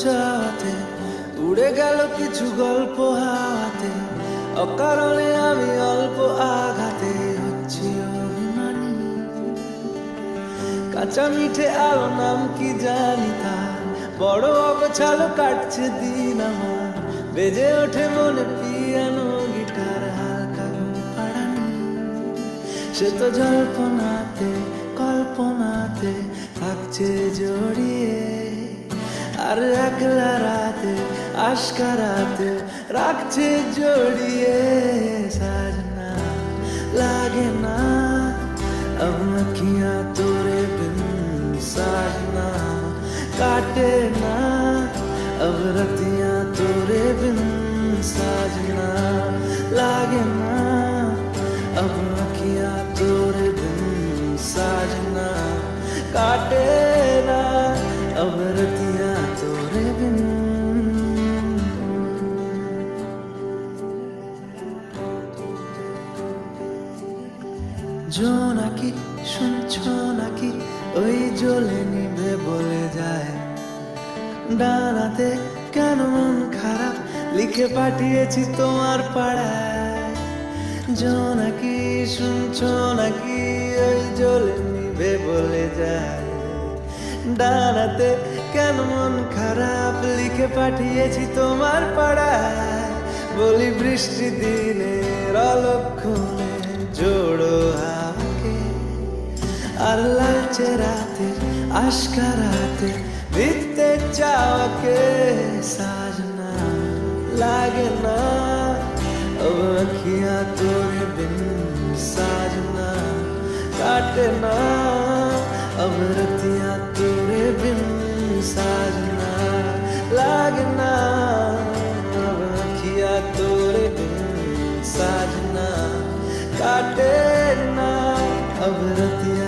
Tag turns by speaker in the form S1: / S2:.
S1: চাতে উড়ে গেল কিছু গল্প হাওয়াতে, অকারণে আমি অল্প আঘাতে হচ্ছি অভিমানী। কাঁচা মিঠে আলো নাম কি জানি তার? বড় অগোছালো কাটছে দিন আমার। বেজে ওঠে মনে পিয়ানো গিটার, হালকা সে তো জল্পনাতে, কল্পনাতে থাকছে জড়িয়ে। আর একলা রাতে আশকারাতে রাখছে জড়িয়ে সাজনা লাগে না अब अखियां तोरे बिन साजना काटे ना अब रतियां तोरे बिन साजना लागे ना अब अखियां तोरे बिन साजना काटे ना अब रतियां জোনাকি শুনছো নাকি? ওই জ্বলে নিবে বলে যায়। ডানাতে কেন মন খারাপ? লিখে পাঠিয়েছি তোমার পাড়ায়। জোনাকি শুনছো নাকি? ওই জ্বলে নিবে বলে যায়। ডানাতে কেন মন খারাপ? লিখে পাঠিয়েছি তোমার পাড়ায়। বলি বৃষ্টি দিনের অলক্ষণে। आश बीतते जाओ के साजना लागे ना। अब अखियाँ तोरे बिन साजना काटे ना। अब रतियाँ तोरे बिन साजना लागे ना। अब अखियाँ तोरे बिन साजना काटे ना। अब रतिया